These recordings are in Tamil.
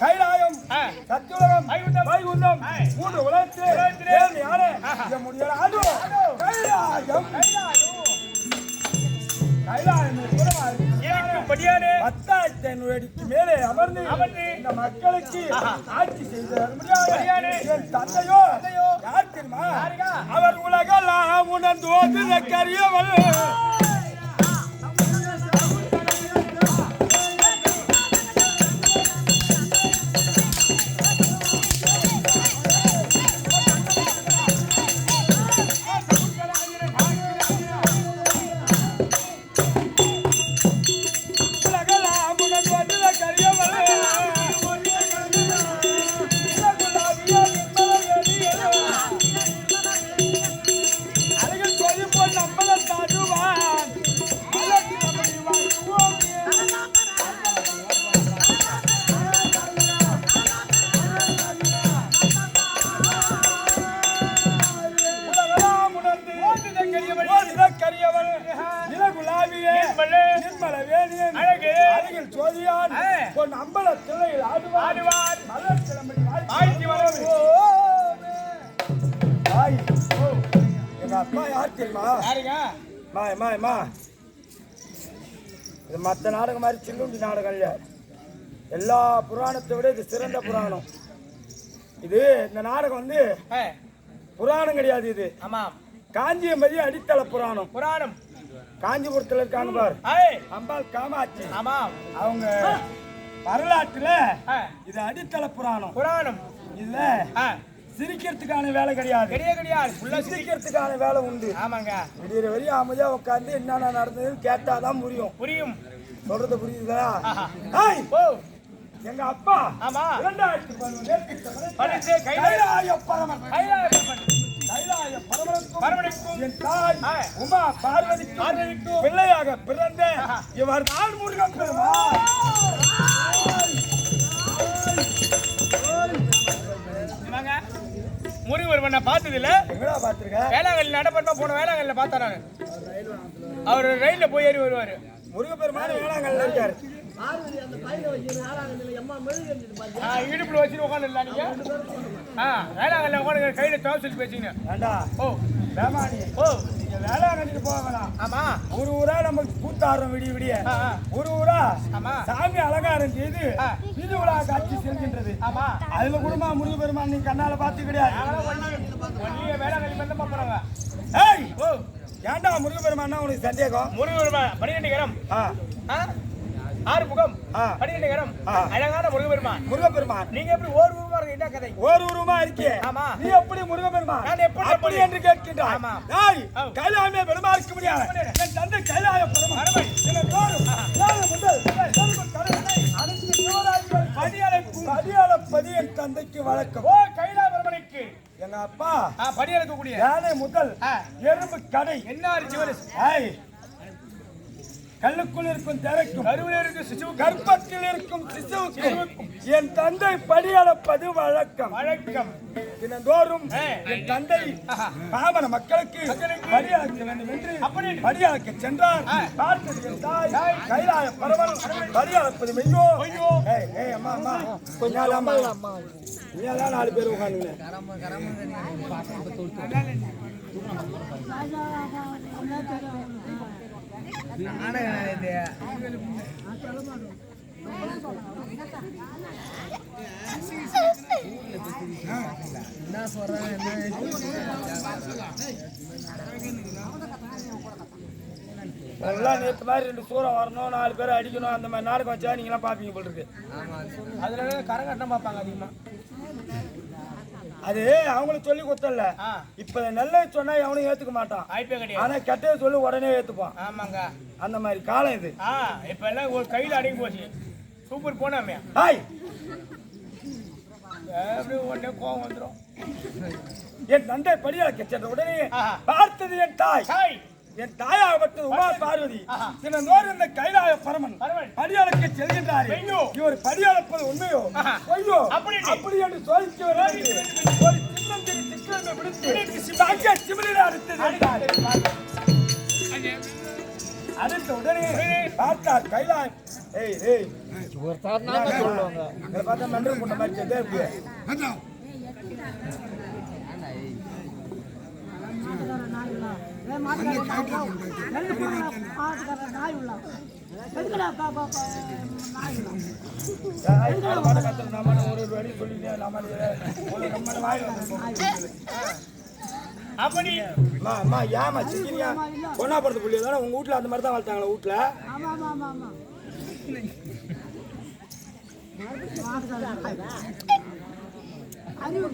கைலாயம் சத்துலகம் வைகுண்டம். மூன்று உலகத்திலே யாரே முடியாது அது கைலாயம். கைலாயம் எனக்கு படியானே. பத்தாயிரத்தி ஐநூறு அடிக்கு மேலே அமர்ந்து அமர்ந்து. இந்த மக்களுக்கு சில்லுண்டி நாடுகளில். எல்லா புராணத்தை விட இது சிறந்த புராணம். இது இந்த நாடகம் வந்து புராணம் கிடையாது இது. ஆமாம் காஞ்சியம்பதி அடித்தள புராணம். புராணம். காஞ்சிபுரத்துல இருக்காங்க பார். அம்பாள் காமாட்சி. ஆமாம் அவங்க வரலாற்றுல இது அடித்தள புராணம். புராணம். இல்ல. சிரிக்கிறதுக்கான வேலை கிடையாது. கிடையாது. கிடையாது ஃபுல்லா சிரிக்கிறதுக்கான வேலை உண்டு. ஆமாங்க. விடிய வரையும் அமைதியா உட்காந்து என்னென்ன நடந்ததுன்னு கேட்டாதான் புரியும். புரியும். சொல்றது புரியுதா? எங்க அப்பா ஆமா. இரண்டாயிரத்தி பதினொன்று கைலாய பரமன். கைலாய பரமனுக்கும் என் தாய். உமா பார்வதிக்கும் பிள்ளையாக பிறந்த. இவர் தான் முருகன் பெருமாள். முருகன் நான் பார்த்தது இல்ல எங்கடா பாத்துருக்க நடப்பட்டா போன வேளாங்கண்ணில பார்த்தேன் நான். அவர் ரயில்ல போய் ஏறி வருவாரு. முருக பெருமாள் வேளாங்கல்ல இருக்காரு இடுப்புல வச்சுட்டு உட்காந்து நீங்க. ஆ வேளாங்கண்ணில உட்காந்து கையில தவறு சொல்லி பேசிங்க ஏண்டா? ஓ. வேமானி ஓ. நீங்க வேளாங்கண்ணிக்கு போக வேணாம். ஆமா. ஒரு ஊரா நமக்கு கூத்தாடுறோம் விடிய விடிய. ஒரு ஊரா ஆமா. சாமி அலங்காரம் செய்து உலா காட்சி செல்கின்றது. ஆமா. அதுல கூடமா முருக பெருமான் நீ கண்ணால பார்த்து கிடையாது. வேளாங்கண்ணி மட்டும் பார்ப்பறாங்க ஏய்! ஓ. ஏன்டா முருக பெருமான்னா உனக்கு சந்தேகம் முருகன் பன்னிரெண்டு கரம்? ஆறு முகம் ஆ. பன்னிரெண்டு கரம். அழகான முருகபெருமான் முருக பெருமான் நீங்க எப்படி ஓர் உருவா இருக்கு என்ன கதை ஓர் உருவமா இருக்கே ஆமா. நீ எப்படி முருக பெருமான் நான் எப்படி அப்படி எப்படி? என்று கேட்கின்றாய் ஆமா. ஆ. கைலாயமே பெருமாளுக்கு முடியாது முடியாது. என் தந்தை கைலாய பரமன். என்னை தோறும் ஏழு முதல் கடவுளை அனைத்து தேவராஜர்கள் படியளக்கும் படியளப்பது என் தந்தைக்கு வழக்கம் எங்க அப்பா ஆ படி எடுக்கக்கூடிய. யானை முதல். எறும்பு கடை. என்ன சிவரஸ் ஏய் கல்லுக்குள் இருக்கும் திரைக்கும். கருவில் இருக்கு சிசு கர்ப்பத்தில் இருக்கும் சிசுவுக்கும். என் தந்தை படியளப்பது வழக்கம். வழக்கம். தினந்தோறும். என் தந்தை. பாமர மக்களுக்கு படியளக்க வேண்டும் என்று அப்படி. படியளக்க சென்றார். பார்த்தது என் தாய். தாய். கைலாய பரவல். படியளப்பது மெய்யோ. ஐயோ ஏய் ஏய் அம்மா அம்மா. கொஞ்சம் அம்மா. நாலு பேர் உட்காந்துங்க எல்லாம் நேற்று மாதிரி ரெண்டு சூறம் வரணும் நாலு பேர் அடிக்கணும் அந்த மாதிரி நாடகம் வச்சா நீங்களாம் பார்ப்பீங்க போல் இருக்கு. அதுல கரங்கட்டம் பார்ப்பாங்க அதிகமா. அது அவங்களுக்கு சொல்லி கொடுத்தல இப்ப நல்லது சொன்னா எவனும் ஏத்துக்க மாட்டான். ஆனா கெட்டதை சொல்லி உடனே ஏத்துப்பான். ஆமாங்க. அந்த மாதிரி காலம் இது. இப்ப எல்லாம் ஒரு கையில அடங்கி போச்சு. சூப்பர் போனாமே. ஹாய். உடனே கோவம் வந்துடும் என் தந்தை படியாக்க சென்ற உடனே. பார்த்தது என் தாய். என் தாயாகப்பட்டது உமா பார்வதி ஆஹா. தினந்தோறும் இந்த கைலாய பரமன். படியாளக்க செல்கின்றாரே ஐயோ. இவர் படியாளப்பது உண்மையோ. பொய்யோ அப்படி. அப்படி என்று சோதிக்க வருகிறது. ஒரு சின்னஞ்சிறு சிக்கலை விடுத்து. அடுத்த உடனே பார்த்தார் கைலாய் ஏய் ஏய் சொல்லுவாங்க இதை பார்த்தா நன்றி கொண்ட மாதிரி இருக்கு. ஏய், அது பாட்டு கத்துறது நம்ம ஒரு ஒரு வழி சொல்லிட்டே நம்ம ஒரு நம்ம வாயில் வந்து அப்படி அம்மா ஏமா சிக்கிரியா பொண்ணா பிறந்த புள்ளிய தானே உங்க வீட்ல அந்த மாதிரி தான் வளர்த்தாங்களா வீட்ல ஆமா ஆமா அறிவு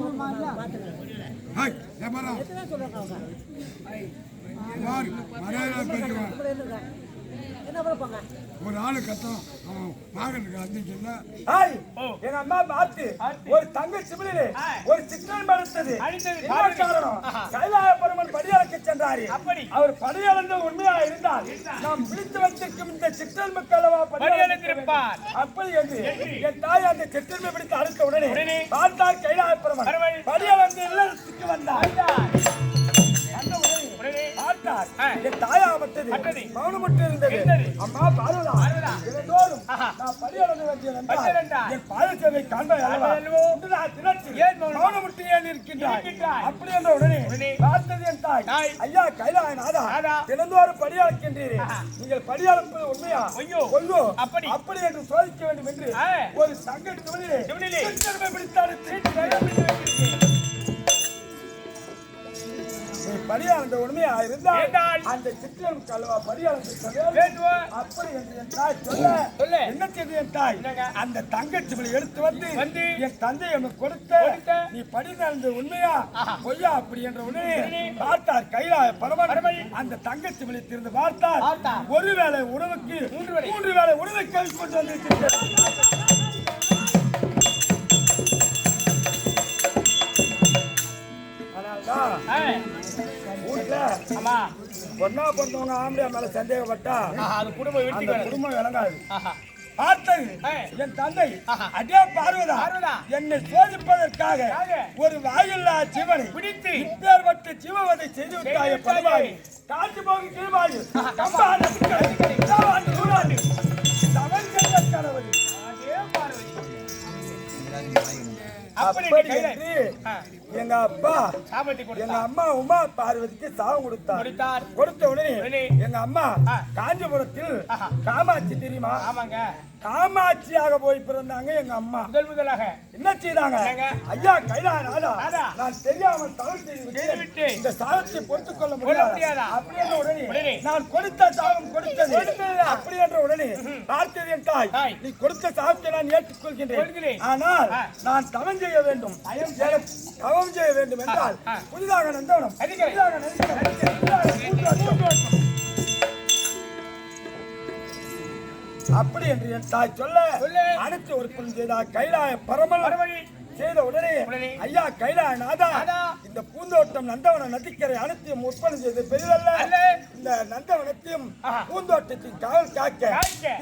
ஒரு ஆளு கத்தம் ஹாய். ஓ. எங்க அம்மா பார்த்து. ஒரு தங்க சிமிழிலே. ஒரு சிக்கன் படுத்தது காரணம். கைலாய பெருமன் படியளக்க சென்றாரு. அப்படி. அவர் படியளந்த உண்மையா இருந்தால் நாம் பிடித்து வைத்திருக்கும் இந்த சிக்கன் மக்களவா படியளந்திருப்பார். அப்படி என்று என் தாய் அந்த சிக்கன்மை பிடித்து அழுத்த உடனே பார்த்தார் கைலாய பெருமன். படியளந்து இல்லத்துக்கு வந்தார். ஆ. என் தாயாகப்பட்டது பட்டது. மௌனமுற்று இருந்தது. அம்மா பார்வதா. தினந்தோறும். நான் என் பாதசேவை காண்பாய் ஏன் மௌனம்? மௌனமுட்டு ஏன் இருக்கின்றாய்? இருக்கின்றாய். அப்படி என்ற உடனே பார்த்தது என் தாய். ஐயா கைலாய நாதா நாதா. தினந்தோறும் படியாளக்கின்றீரே ஆஹா. நீங்கள் படியாளப்பது உண்மையா பொய்யோ? பொய்யோ அப்படி. அப்படி என்று சோதிக்க வேண்டும் என்று. ஒரு சங்க துணிலே படியாளந்த உண்மையா இருந்தால் அந்த சித்திரம் கல்வா வேண்டுவோம் அப்படி என்று என் தாய் சொல்ல சொல்லு. என்ன செய்து என் தாய் என்னங்க? அந்த தங்கச்சிமலை எடுத்து வந்து வந்து என் தந்தை எனக்கு கொடுத்த நீ படிந்த உண்மையா ஆஹா. பொய்யா அப்படி என்ற உடனே பார்த்தார் கைலாய பரமன் பரமன் அந்த தங்கச்சிமலை திறந்து பார்த்தார். ஒருவேளை உணவுக்கு மூன்று வேளை. மூன்று வேளை உணவை கழித்து கொண்டு வந்திருக்கிறது வீட்டுல ஆமா. பொண்ணா பிறந்தவங்க ஆம்பளையா மேல சந்தேகப்பட்டா அது குடும்ப அந்த குடும்பம் விளங்காது. பார்த்தது. என் தந்தை. அடே பார்வதா. என்னை சோதிப்பதற்காக. ஒரு வாயில்லா ஜீவனை பிடித்து. இப்பேற்பட்ட ஜீவவதை செய்து விட்டாய பரவாய். காட்சி போகும் கீழ்வாயு கம்பா நதிக்கரை இதாவாண்டு நூறாண்டு. தவன் செய்த கணவன். அப்படி என்று எங்க அப்பா எங்க அம்மா உமா பார்வதிக்கு சாபம் கொடுத்தார் கொடுத்த உடனே எங்க அம்மா. காஞ்சிபுரத்தில். காமாட்சி தெரியுமா ஆமாங்க காமாட்சியாக போய் பிறந்தாங்க எங்க அம்மா முதல் முதலாக என்ன செய்தாங்க? ஐயா கைலாநாதா நாதா. நான் தெரியாமல் தவறு செய்து. இந்த சாதத்தை பொறுத்துக் கொள்ள முடியாது முடியாதா? அப்படி என்ற உடனே. நான் கொடுத்த சாபம் கொடுத்ததா? அப்படி என்ற பார்த்தது என் தாய். நீ கொடுத்த சாபத்தை நான் ஏற்றுக்கொள்கின்றேன். ஆனால். நான் தவம் செய்ய வேண்டும் தவம் செய்ய வேண்டும் என்றால். புதிதாக நந்தவனம். புதிதாக. அப்படி என்று என் தாய் சொல்ல. அனைத்து ஒருத்தன் செய்தார் கைலாய பரமல் செய்த உடனே. ஐயா கைலாய நாதா நாதா. இந்த பூந்தோட்டம் நந்தவன நதிக்கரை அனைத்தையும் உற்பத்தி செய்து பெரிதல்ல. இந்த நந்தவனத்தையும் ஆஹா. பூந்தோட்டத்தையும் காவல் காக்க.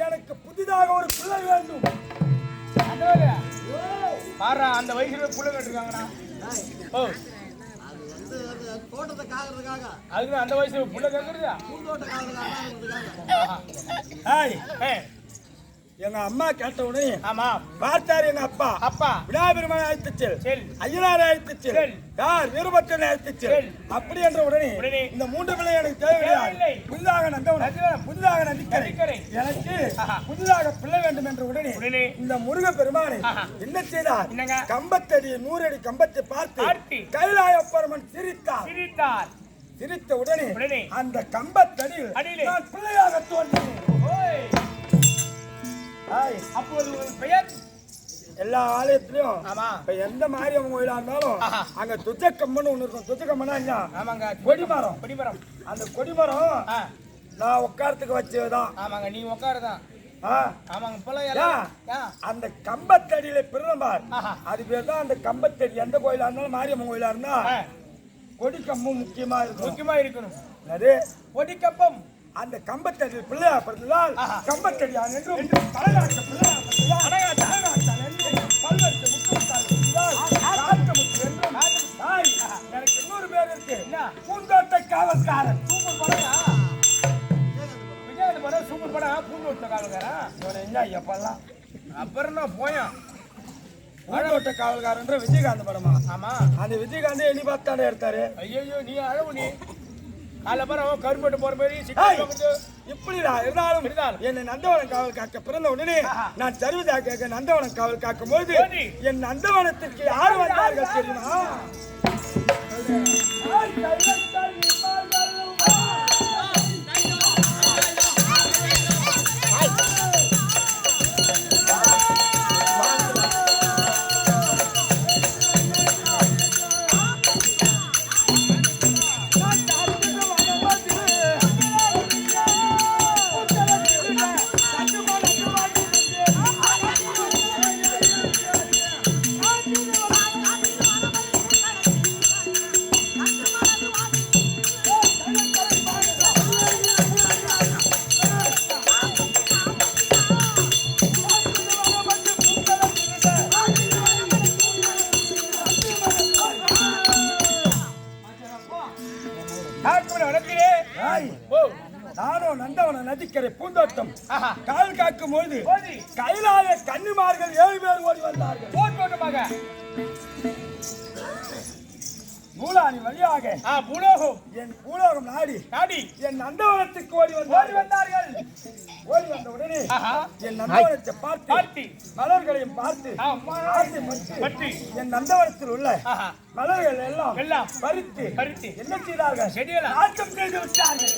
எனக்கு புதிதாக ஒரு பிள்ளை வேண்டும்? பாருடா, அந்த வயசுல புள்ள கட்டிருக்காங்கடா ஓ தோட்டத்தை காக்கிறதுக்காக அதுக்கு அந்த வயசுல புள்ள கேக்குறதா பூந்தோட்ட காக்கிறதுக்காக ஏய், ஏய், எங்க அம்மா கேட்ட உடனே ஆமா பார்த்தாரு எங்க அப்பா அப்பா விநாயகருமான அழைத்துச்சல் செல் ஐயனார் அழைத்துச்சல் செல். யார் வீரபத்திரன் அழைத்துச்சல் செல். அப்படி என்ற உடனே. இந்த மூன்று பிள்ளை எனக்கு தேவையில்லை. புதிதாக நந்தவனம். புதிதாக நதிக்கரை. எனக்கு. புதிதாக பிள்ளை வேண்டும் என்ற உடனே. இந்த முருக பெருமானை. என்ன செய்தார்? கம்பத்தடி நூறு அடி கம்பத்தை பார்த்து பார்த்து. கைலாய பரமன் சிரித்தார் சிரித்தார் சிரித்த உடனே. அந்த கம்பத்தடியில். நான் பிள்ளையாக தோன்றினேன் அப்போது உன் பெயர்? எல்லா ஆலயத்திலையும் ஆமா. இப்ப எந்த மாரியம்மன் கோயிலா இருந்தாலும். அங்க துச்சக்கம்மன் ஒண்ணு இருக்கும். துச்சக்கம்மனா என்ன? ஆமாங்க. கொடிமரம். கொடிமரம். அந்த கொடிமரம் நான் உட்காரத்துக்கு வச்சதுதான். ஆமாங்க நீ உட்காருதான். அந்த கம்பத்தடியில ஆஹா. அது பேர் தான் அந்த கம்பத்தடி. எந்த கோயிலா இருந்தாலும் மாரியம்மன் கோயிலா இருந்தா ஆ, கொடி கம்பம் முக்கியமா இருக்கும். முக்கியமா இருக்கணும். அது கொடிக்கப்பம் அந்த கம்பத்தடியில் பிள்ளையா பிறந்ததால். கம்பத்தடியான் என்றும் பலகாட்ட பிள்ளையா பிறந்ததால் அழகாட்டான் என்றும் பல்வேறு முக்குமுத்தால் பிறந்ததால் காட்டுமுத்து என்றும் தாய், எனக்கு இன்னொரு பேர் இருக்கு? பூந்தோட்ட காவல்காரன். சூப்பர் படம்யா விஜயகாந்த் படம் சூப்பர் விட்ட காலக்காரா இவன் என்ன எப்பெல்லாம் அப்புறம் நான் போயான். பூந்தோட்ட காவல்காரன்ற விஜயகாந்த் படமா? ஆமா. அந்த விஜயகாந்த் எண்ணி பார்த்தாடே எடுத்தாரு? ஐயோ நீ அழகு நீ. காலைல பாரு அவன் கரும்பட்டு போற மாதிரி இப்படிடா இருந்தாலும். என்னை நந்தவனம் காவல் காக்க பிறந்த உடனே. நான் சர்வதா கேட்க நந்தவனம் காவல் காக்கும் போதி. என் நந்தவனத்திற்கு யார் வந்தார்கள் தெரியுமா ஓ நானும் நந்தவன நதிக்கரை பூந்தோட்டம். கால் காக்கும் பொழுது போதி. கைலாய கன்னிமார்கள் ஏழு பேர் ஓடி வந்தார்கள் நூலாணி வழியாக ஆ பூலோகம். என் பூலோகம் நாடி நாடி. என் நந்தவனத்துக்கு ஓடி ஓடி வந்தார்கள். ஓடி வந்த உடனே ஆஹா. என் நந்தவனத்தை பார்த்து பார்த்து. மலர்களையும் பார்த்து பற்றி. என் நந்தவனத்தில் உள்ள ஆஹா. மலர்கள் எல்லாம் எல்லாம் பறித்து பறித்து. என்ன செய்தார்கள்? செடியெல்லாம். நாட்டம் செய்து விட்டார்கள்.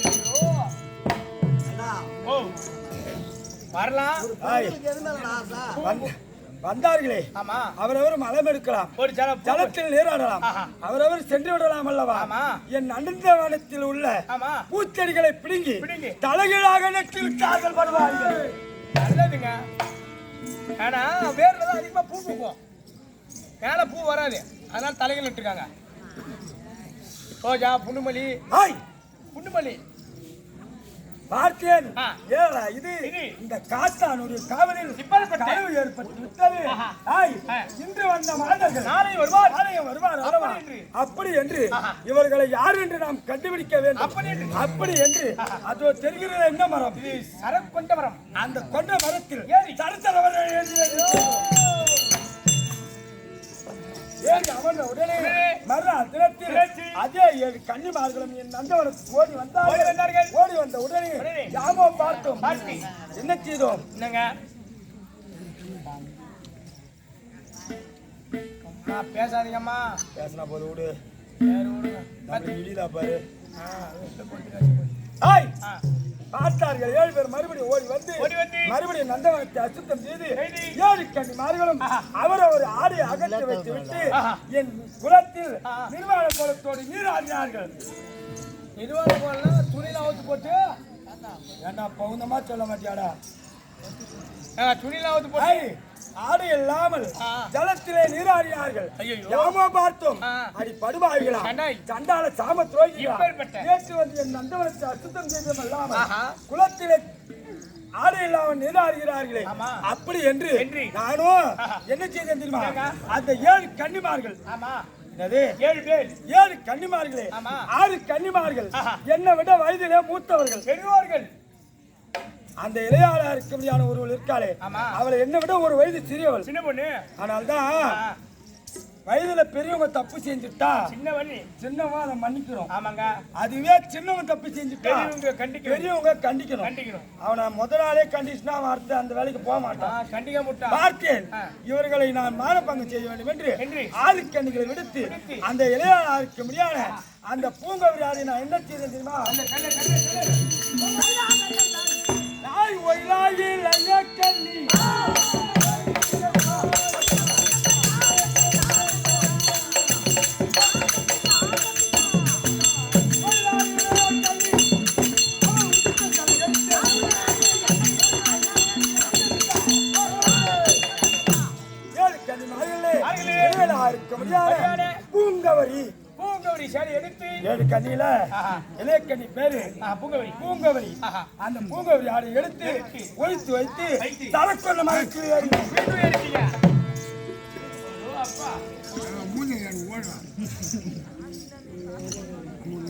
அண்ணா, ஓ. வரலாம். வந்தார்களே. அவரவர் மலம் எடுக்கலாம். ஜலத்தில் நீராடலாம். அவரவர் சென்று விடலாம் அல்லவா? ஆமா. என் அனந்தவனத்தில் உள்ள ஆமா. பூச்செடிகளை பிடுங்கி பிடுங்கி. தலைகீழாக நட்டு விட்டார்கள் வருவார்கள் நல்லதுங்க. ஆனா வேர்ல தான் அதிகமா பூ பூக்கும். மேல பூ வராது. அதனால தலைகள் நட்டுருக்காங்க. ரோஜா புண்ணுமல்லி. ஆய் புண்ணுமல்லி. பார்த்தேன். ஏறா இது. இந்த காத்தானுடைய காவலில் கனவு ஏற்பட்டு விட்டது. ஆய். இன்று வந்த மாதர்கள் நாளை வருவார் நாளைய வருவார் அல்லவா? அப்படி என்று. இவர்களை யார் என்று நாம் கண்டுபிடிக்க வேண்டும் அப்படி என்று. அப்படி என்று அதோ தெரிகிறது என்ன மரம் இது சரக்கு கொண்ட மரம் அந்த கொண்ட மரத்தில் ஏறி. ஏறி அமர்ந்த உடனே மறுநாள் தினத்தில் அதே ஏழு கன்னிமார்களும் என் நந்தவனத்துக்கு ஓடி வந்தார்கள். ஓடி வந்த உடனே. யாமோ பார்த்தோம் பார்த்து. என்ன செய்தோம்? என்னங்க? அம்மா பேசாதீங்கம்மா. பேசினா போது விடு. விடுங்க இடிதா பாரு. ஆ, பார்த்தார்கள் ஏழு பேர் மறுபடியும் ஓடி வந்து. மறுபடியும் நந்தவனத்தை அசுத்தம் செய்து. ஏழு கன்னிமார்களும் அவரவர் ஆடை அகற்றி வைத்து விட்டு. என் குலத்தில். நிர்வாண கோலத்தோடு நீராடினார்கள் நிர்வாண போடலாம் துணியில அவுத்து போட்டு ஏண்டா பவுந்தமா சொல்ல மாட்டியாடா துணியில அவுத்து போட்டு ஆடை இல்லாமல். ஜலத்திலே நீராடினார்கள். யாமோ பார்த்தோம். அடி கண்டாய். சண்டால சாம துரோகிகளா. நேற்று வந்து என் நந்தவனத்தை அசுத்தம் செய்ததும் அல்லாமல் ஆஹா. குலத்திலே ஆடை இல்லாமல் நீராடுகிறார்களே. அப்படி என்று. நானும். என்ன செய்தேன் தெரியுமா? அந்த ஏழு கன்னிமார்கள் ஏழு பேர் ஏழு கன்னிமார்களே. ஆறு கன்னிமார்கள். என்னை விட வயதிலே மூத்தவர்கள் பெரியவர்கள் அந்த இளையாளா இருக்கும்படியான ஒருவள் இருக்காளே. அவளை என்னை விட ஒரு வயது சிறியவள். சின்ன பொண்ணு. அதனால்தான் ஆ, வயதுல பெரியவங்க தப்பு செஞ்சுட்டா சின்ன வண்ணி சின்னவன் அதை மன்னிக்கிறோம். ஆமாங்க. அதுவே சின்னவன் தப்பு செஞ்சுட்டா பெரியவங்க கண்டிக்கணும். பெரியவங்க கண்டிக்கணும். கண்டிக்கணும். அவனை முத நாளே கண்டிச்சுனா அவன் அடுத்த அந்த வேலைக்கு போக மாட்டான். கண்டிக்க முட்டா பார்த்தேன். இவர்களை நான் மானப்பங்கு செய்ய வேண்டும் என்று. ஆதிக்கண்ணிகளை விடுத்து. அந்த இளையாளா இருக்க முடியாத அந்த பூங்கவிராதை நான் என்ன செய்தேன் தெரியுமா? ஒயிலாயில் ஐயக்கண்ணி ஏழு கண்ணியில ஆஹா. இளையக்கண்ணி பேரு. பூங்கவரி. அந்த பூங்கவரி ஆடை எடுத்து. ஒழித்து வைத்து. தரக்கொள்ள மறைச்சு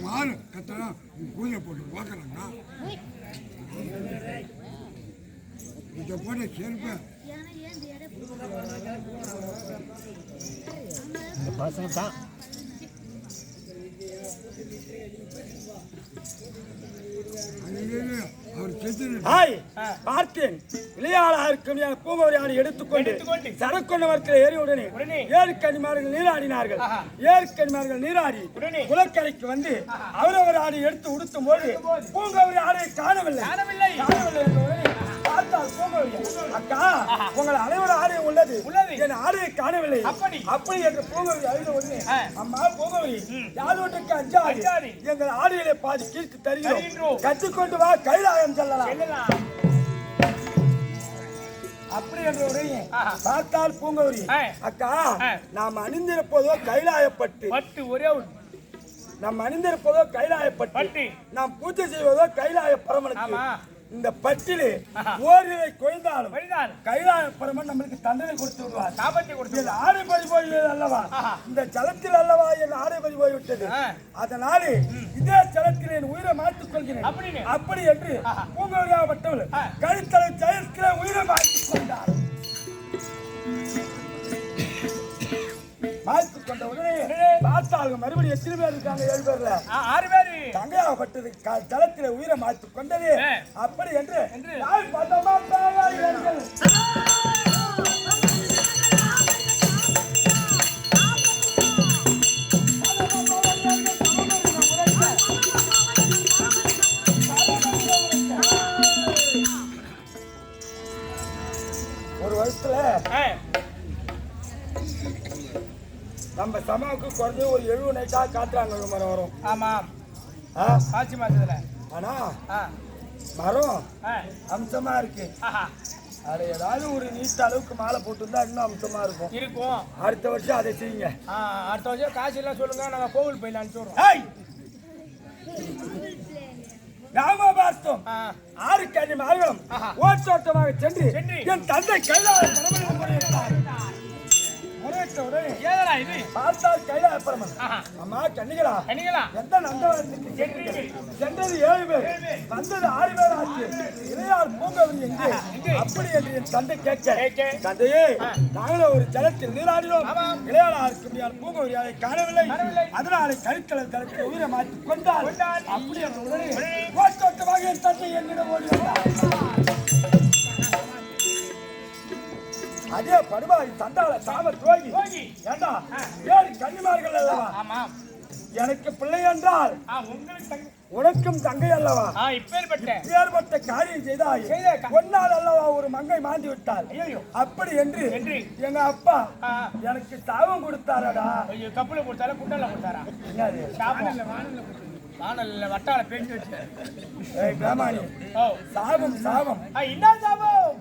மாடு கத்தனா பூஜை போட்டு பார்க்குறாங்க இதை போட்டு செருப்பை. அது அவர் செத்து ஹாய் பார்த்தேன் இளையாளா இருக்கும் என் எடுத்துக்கொண்டு எடுத்துக்கொண்டு. சரக்கொண்ட மரத்தில் ஏறி உடனே கன்னிமார்கள் நீராடினார்கள். கன்னிமார்கள் நீராடி உடனே. குலக்கரைக்கு வந்து அவரவர் ஆடை எடுத்து உடுத்தும் போது ஆடை காணவில்லை. காணவில்லை. காணவில்லை அக்கா உங்கள் அனைவரும் ஆடை உள்ளது உள்ளது. என் ஆடையை காணவில்லை அப்படி. அப்படி என்று பூங்கவரி அழுத உடனே. அம்மா பூங்கவரி யாதோட்டுக்கு அஞ்சாது. எங்கள் ஆடையிலே பாதி கீழ்த்து தருகிறோம். கற்றுக்கொண்டு வா கைலாயம் செல்லலாம் அப்படி என்ற. பார்த்தால் பூங்கவரி. அக்கா. நாம் அணிந்திருப்பதோ கைலாயப்பட்டு பட்டு ஒரே நாம் அணிந்திருப்பதோ கைலாயப்பட்டு பட்டு நாம் பூஜை செய்வதோ கைலாய பரமனுக்கு. இந்த பட்டியலு ஓரிரை கொய்ந்தாலும் வழிதான் கைலாய பரமன் நம்மளுக்கு தண்டனை கொடுத்து விடுவார். காப்பாற்றி கொடுத்து ஆடை பறி போய்விட்டது அல்லவா? இந்த ஜலத்தில் அல்லவா என் ஆடை பறி போய்விட்டது. அதனாலே இதே ஜலத்தில் என் உயிரை மாற்றிக் கொள்கிறேன்? அப்படி என்று பூங்கோரியாகப்பட்டவள் கழுத்தலை ஜெயத்திலே உயிரை மாற்றிக் கொண்டார். மாற்றிக் கொண்ட உடனே பார்த்தாலும் மறுபடியும் எத்தனை பேர் இருக்காங்க? ஏழு பேர்ல. ஆறு பேரு. தங்கையாகப்பட்டது ஜலத்திலே உயிரை மாற்றிக் கொண்டது. அப்படி என்று தாயார்கள் ஒரு வருஷத்துல நம்ம சமாவுக்கு குறைஞ்ச ஒரு எழுபது நைட்டா காட்டுறாங்க மரம் வரும் ஆமாம் ஆ? ஆட்சி மாசத்துல ஆனா ஆ, மரம் ஆ, அம்சமா இருக்கு. அது ஏதாவது ஒரு நீட்ட அளவுக்கு மாலை போட்டிருந்தா இன்னும் அம்சமா இருக்கும். இருக்கும். அடுத்த வருஷம் அதை செய்யுங்க. ஆ, அடுத்த வருஷம் காசு எல்லாம் சொல்லுங்க நாங்க கோவில் போய் அனுப்பிச்சுடுறோம் ஏய்! ராம பார்த்தோம் ஆ, ஆறு கண்ணி மார்களும் ஆஹா. ஓட்டோட்டமாக சென்று. என் தந்தை கைலாய பரமனிடம் முறையிட்டார் முறையிட்ட உடனே ஏதடா இது? பார்த்தால் கைலாய பரமன் ஆஹா, அம்மா கண்ணிகளா கண்ணிகளா எந்த நந்தவனத்துக்கு சென்றீர்கள்? சென்றது ஏழு பேர். வந்தது ஆறு பேர் ஆச்சு. இளையார் பூங்கவரி எங்கே? அப்படி என்று என் தந்தை கேட்க. தந்தையே ஒரு ஜலத்தில் நீராடினோம். இளையாளாருக்கு முடியாத பூங்கவரி அதை காணவில்லை. அதனாலே கழுத்தல தளத்தில் உயிரை மாற்றி கொண்டார். அப்படி என்ற உடனே ஓட்டோட்டமாக என் தந்தை என்னிடம் ஓடி வந்தார் அதே படுபாரி தண்டால சாம துரோகி. ஏண்டா? ஏழு கன்னிமார்கள் அல்லவா? எனக்கு பிள்ளை என்றால் உனக்கும் தங்கை அல்லவா? இப்பேற்பட்ட. காரியம் செய்தாய். ஒன்னால் அல்லவா ஒரு மங்கை மாந்தி விட்டாள் அப்படி என்று? எங்க அப்பா எனக்கு சாபம் கொடுத்தாரடா. ஐயோ கப்பல கொடுத்தாரா குண்டல கொடுத்தாரா? வானல்ல வட்டால பேசி வச்சு ஏய் பிராமணி ஓ. சாபம் சாபம். என்ன சாபம்?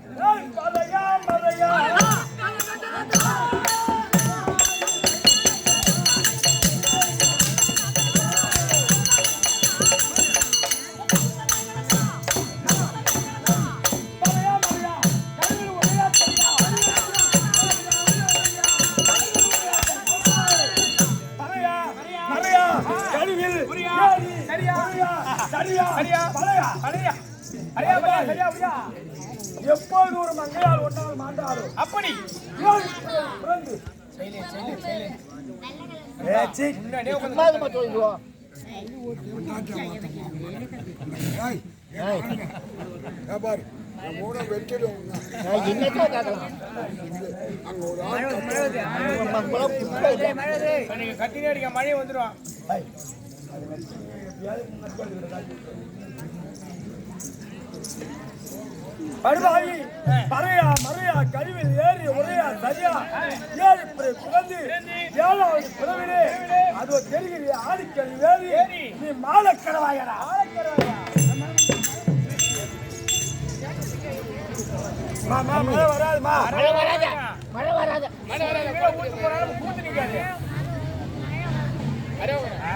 பாரு அங்க ஒரு ஆள் நீங்க கத்தினே அடிக்க மழை வந்துடும்? படுவாயி பறையா மறையா கருவில் ஏறி உரையா சரியா? ஏறி பிற- பிறந்து ஏழாவது பிறவிலே அது தெரிகிற ஆடிக்கல் ஏறி. நீ மாலக்கடவாயடா மழை வராதுமா? மழை வராது? மழை வராது? மழை வராது? ஊத்து போறாலும் கூத்து நிக்காது. அரே ஆ?